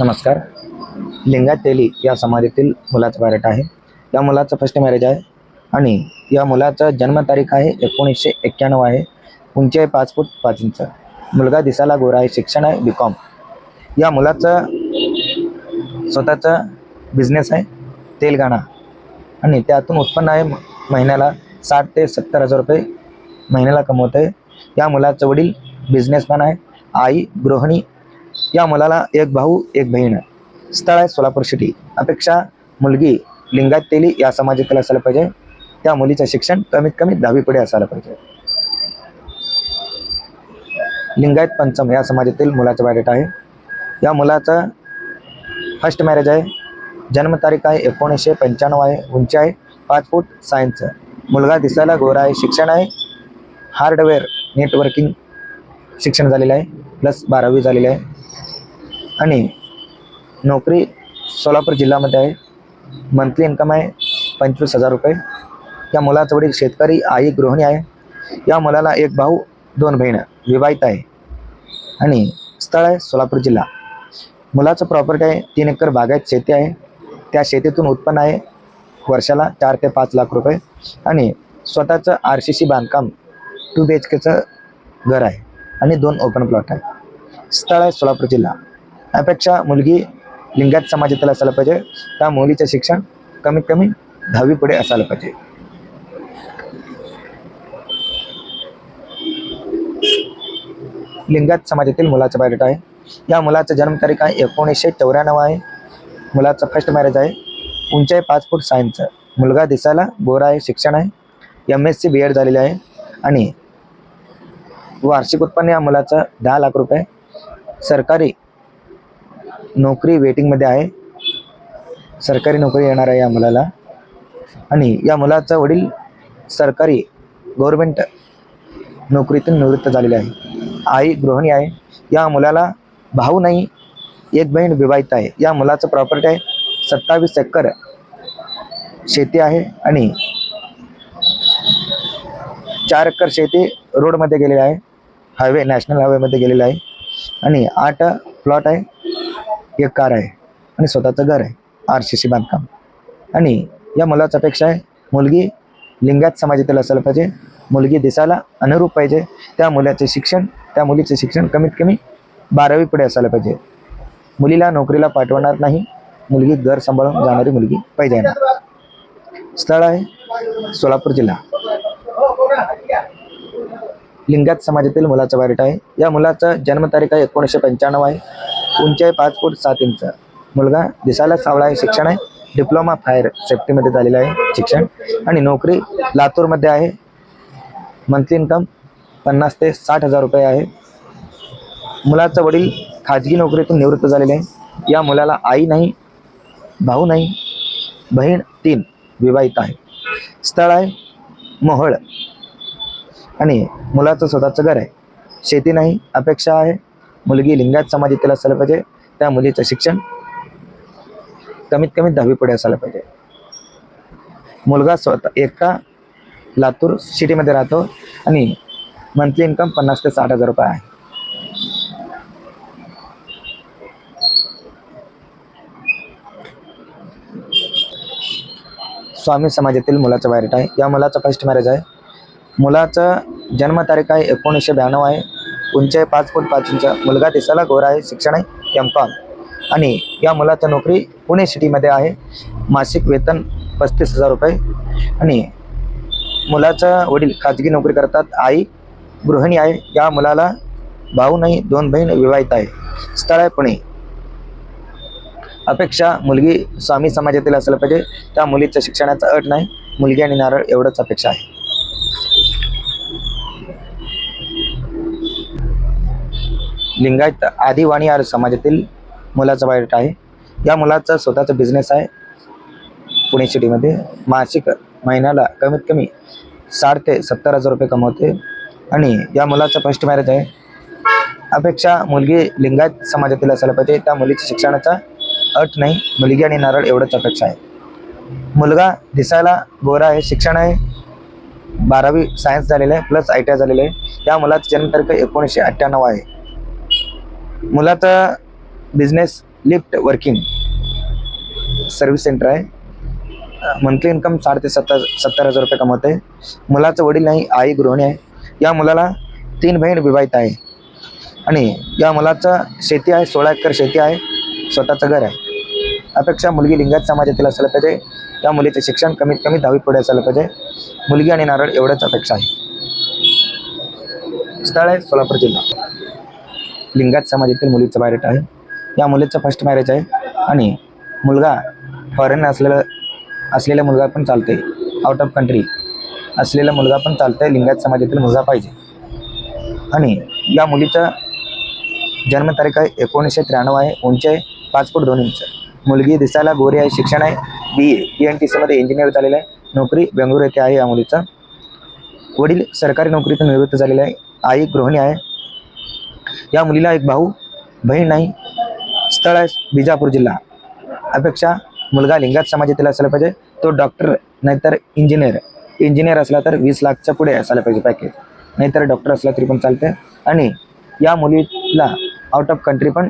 नमस्कार. लिंगायत तेली या समाजातील मुलाचं बायोडेटा आहे. या मुलाचं फर्स्ट मॅरेज आहे आणि या मुलाचं जन्मतारीख आहे एकोणीसशे एक्क्याण्णव आहे. उंची आहे पाच फूट पाच इंच. मुलगा दिसायला गोरा आहे शिक्षण आहे बी कॉम या मुलाचं स्वतःचा बिझनेस आहे तेलगाणा. आणि त्यातून उत्पन्न आहे महिन्याला साठ ते सत्तर हजार रुपये महिन्याला कमवत आहे या मुलाचं वडील बिझनेसमॅन आहे आई गृहिणी या मुलाला एक भाऊ एक बहीण. स्थळ आहे सोलापूर सिटी अपेक्षा मुलगी लिंगायत तेली या समाजातील असायला पाहिजे. त्या मुलीचं शिक्षण कमीत कमी दहावी पुढे असायला पाहिजे. लिंगायत पंचम या समाजातील मुलाचा बायोडेटा आहे. या मुलाचं फर्स्ट मॅरेज आहे. जन्मतारीख आहे एकोणीसशे पंच्याण्णव आहे. उंची आहे पाच फूट सायन्स मुलगा दिसायला गोरा आहे. शिक्षण आहे. हार्डवेअर नेटवर्किंग शिक्षण झालेलं आहे. प्लस बारावी झालेलं आहे. आणि नोकरी सोलापूर जिल्ह्यामध्ये आहे. मंथली इन्कम आहे पंचवीस हजार रुपये. या मुलाचं वडील शेतकरी आई गृहिणी आहे. या मुलाला एक भाऊ दोन बहीण विवाहित आहे. आणि स्थळ आहे सोलापूर जिल्हा. मुलाचं प्रॉपर्टी आहे तीन एकर बागायत शेती आहे. त्या शेतीतून उत्पन्न आहे वर्षाला चार ते पाच लाख रुपये. आणि स्वतःचं आर सी सी बांधकाम टू बी एच केचं घर आहे. आणि दोन ओपन प्लॉट आहे. स्थळ आहे सोलापूर जिल्हा. यापेक्षा मुलगी लिंगायत समाजातील असायला पाहिजे. त्या मुलीचं शिक्षण कमीत कमी दहावी पुढे असायला पाहिजे. लिंगायत समाजातील मुलाचा बायोडेटा आहे. या मुलाचा जन्मतारीख आहे एकोणीसशे चौऱ्याण्णव आहे. मुलाचं फर्स्ट मॅरेज आहे. उंचाई पाच फूट सायन्स मुलगा दिसायला गोरा आहे शिक्षण आहे. M S C B Ed झालेले आहे. आणि वार्षिक उत्पन्न या मुलाचं दहा लाख रुपये. सरकारी नोकरी वेटिंगमध्ये आहे. सरकारी नोकरी येणार आहे या मुलाला. आणि या मुलाचा वडील सरकारी गव्हर्मेंट नोकरीतून निवृत्त झालेले आहे. आई गृहिणी आहे. या मुलाला भाऊ नाही एक बहीण विवाहित आहे. या मुलाचं प्रॉपर्टी आहे. सत्तावीस एकर शेती आहे आणि चार एकर शेती रोडमध्ये गेलेली आहे. हायवे नॅशनल हायवेमध्ये गेलेलं आहे. आणि आठ प्लॉट आहे. एक कार आहे आणि स्वतःचं घर आहे आर सी सी बांधकाम. आणि या मुलाच अपेक्षा आहे मुलगी लिंगात समाजातील असायला पाहिजे मुलगी दिसायला अनुरूप पाहिजे त्या मुलाचे शिक्षण त्या मुलीचे शिक्षण कमीत कमी बारावी पुढे असायला पाहिजे. मुलीला नोकरीला पाठवणार नाही मुलगी घर सांभाळून जाणारी मुलगी पाहिजे. ना स्थळ आहे सोलापूर जिल्हा. लिंगात समाजातील मुलाचा बायोडेटा आहे. या मुलाचा जन्मतारीख आहे एकोणीसशे पंच्याण्णव आहे. उंची आहे पाच फूट सात इंच. मुलगा दिसायला सावळा आहे शिक्षण आहे. डिप्लोमा फायर सेफ्टीमध्ये झालेलं आहे शिक्षण. आणि नोकरी लातूरमध्ये आहे. मंथली इन्कम पन्नास ते साठ हजार रुपये आहे. मुलाचं वडील खाजगी नोकरीतून निवृत्त झालेले आहे. या मुलाला आई नाही भाऊ नाही बहीण तीन विवाहित आहे. स्थळ आहे मोहळ. आणि मुलाचं स्वतःचं घर आहे. शेती नाही अपेक्षा आहे. मुलगी लिंगायत समाजातील असायला पाहिजे. त्या मुलीचं शिक्षण कमीत कमी दहावी पुढे असायला पाहिजे. मुलगा स्वतः एका लातूर सिटीमध्ये राहतो आणि मंथली इन्कम पन्नास ते साठ हजार रुपये आहे. स्वामी समाजातील मुलाचा बायोडेटा आहे. या मुलाचं फर्स्ट मॅरेज आहे. मुलाचं जन्मतारीख आहे एकोणीसशे ब्याण्णव आहे. उंची आहे पाच फूट पाच इंच. मुलगा दिसायला गोरा आहे शिक्षण आहे एम कॉम आणि या मुलाचा नोकरी पुणे सिटीमध्ये आहे. मासिक वेतन पस्तीस हजार रुपये. आणि मुलाचा वडील खाजगी नोकरी करतात. आई गृहिणी आहे. या मुलाला भाऊ नाही दोन बहीण विवाहित आहे. स्थळ आहे पुणे. अपेक्षा मुलगी स्वामी समाजातील असायला पाहिजे. त्या मुलीच्या शिक्षणाचा अट नाही. मुलगी आणि नारळ एवढंच अपेक्षा आहे. लिंगायत आदिवाणी आर समाजातील मुलाचा बायोडेटा आहे. या मुलाचा स्वतःचा बिझनेस आहे. पुणे सिटीमध्ये मासिक महिन्याला कमीत कमी साठ ते सत्तर हजार रुपये कमवते. आणि या मुलाचा फर्स्ट मॅरेज आहे. अपेक्षा मुलगी लिंगायत समाजातील असायला पाहिजे. त्या मुलीच्या शिक्षणाचा अट नाही. मुलगी आणि नारळ एवढंच अपेक्षा आहे. मुलगा दिसायला गोरा आहे. शिक्षण आहे. बारावी सायन्स झालेलं आहे. प्लस आय टी आय झालेलं आहे. या मुलाचा जन्मतारीख एकोणीसशे अठ्ठ्याण्णव आहे. मुलाचा business lift working service centre आहे. मंथली इन्कम साठ ते सत्तर सत्तर हजार रुपये कमवते. मुलाचं वडील नाही आई गृहिणी आहे. या मुलाला तीन बहीण विवाहित आहे. आणि या मुलाचं शेती आहे सोळा एकर शेती आहे स्वतःचं घर आहे. अपेक्षा मुलगी लिंगायत समाजातील असायला पाहिजे. त्या मुलीचे शिक्षण कमीत कमी दहावी पुढे असायला पाहिजे. मुलगी आणि नारळ एवढंच अपेक्षा आहे. स्थळ आहे सोलापूर जिल्हा. लिंगायत समाजातील मुलीचं मॅरेट आहे. या मुलीचं फर्स्ट मॅरेज आहे आणि मुलगा फॉरेन असलेला असलेला मुलगा पण चालते आउट ऑफ कंट्री असलेला मुलगा पण चालतंय. लिंगायत समाजातील मुलगा पाहिजे. आणि या मुलीचं जन्मतारीख आहे एकोणीसशे त्र्याण्णव आहे. उंची आहे पाच फूट दोन इंच. मुलगी दिसायला गोरी आहे शिक्षण आहे B A P N T सीमध्ये इंजिनियर झालेलं आहे. नोकरी बेंगळूर येथे आहे या मुलीचं. वडील सरकारी नोकरीतून निवृत्त झालेले आहे. आई गृहिणी आहे. या मुलीला एक भाऊ बहीण नाही. स्थळ आहे बिजापूर जिल्हा. अपेक्षा मुलगा लिंगात समाजातील असायला पाहिजे. तो डॉक्टर नाहीतर इंजिनियर इंजिनियर असला तर वीस लाखच्या पुढे असायला पाहिजे पॅकेज नाहीतर डॉक्टर असला तरी पण चालते आणि या मुलीला आउट ऑफ कंट्री पण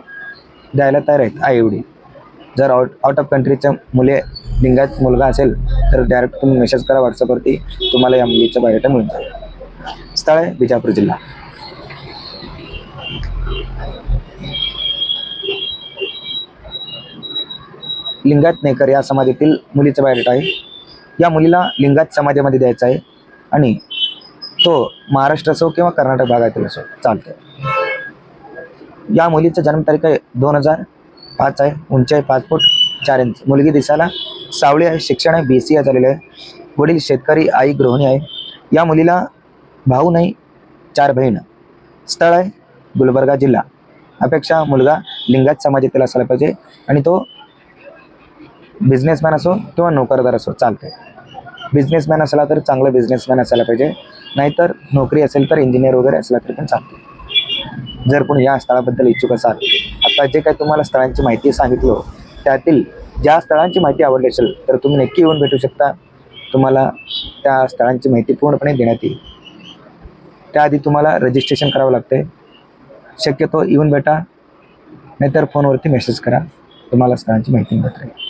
द्यायला तयार आहेत आई एवढी जर आउट आउट ऑफ कंट्रीच्या मुले लिंगात मुलगा असेल तर डायरेक्ट तुम्ही मेसेज करा व्हॉट्सअपवरती तुम्हाला या मुलीचं बायोडेटा मिळून जाईल. स्थळ आहे बिजापूर जिल्हा. लिंगायत नेकर या समाजातील मुलीचं बायोडेटा आहे. या मुलीला लिंगायत समाजामध्ये द्यायचं आहे आणि तो महाराष्ट्र असो किंवा कर्नाटक भागातील असो चालतं या मुलीचा जन्मतारीख आहे दोन हजार पाच आहे उंची आहे पाच फूट चार इंच. मुलगी दिसायला सावळी आहे शिक्षण आहे बी सी ए झालेलं आहे. वडील शेतकरी आई गृहिणी आहे. या मुलीला भाऊ नाही चार बहीण. स्थळ आहे गुलबर्गा जिल्हा. अपेक्षा मुलगा लिंगायत समाजातील असायला पाहिजे आणि तो बिझनेसमॅन असो किंवा नोकरदार असो चालते बिझनेसमॅन असला तर चांगला बिझनेसमॅन असायला पाहिजे. नाहीतर नोकरी असेल तर इंजिनियर वगैरे असला तरी पण चालते जर कोणी या स्थळाबद्दल इच्छुक असाल आता जे काही तुम्हाला स्थळांची माहिती सांगितलं त्यातील ज्या स्थळांची माहिती आवडली असेल तर तुम्ही नक्की येऊन भेटू शकता. तुम्हाला त्या स्थळांची माहिती पूर्णपणे देण्यात येईल. त्याआधी तुम्हाला रजिस्ट्रेशन करावं लागते शक्यतो येऊन भेटा. नाहीतर फोनवरती मेसेज करा. तुम्हाला स्थळांची माहिती मिळत राहील.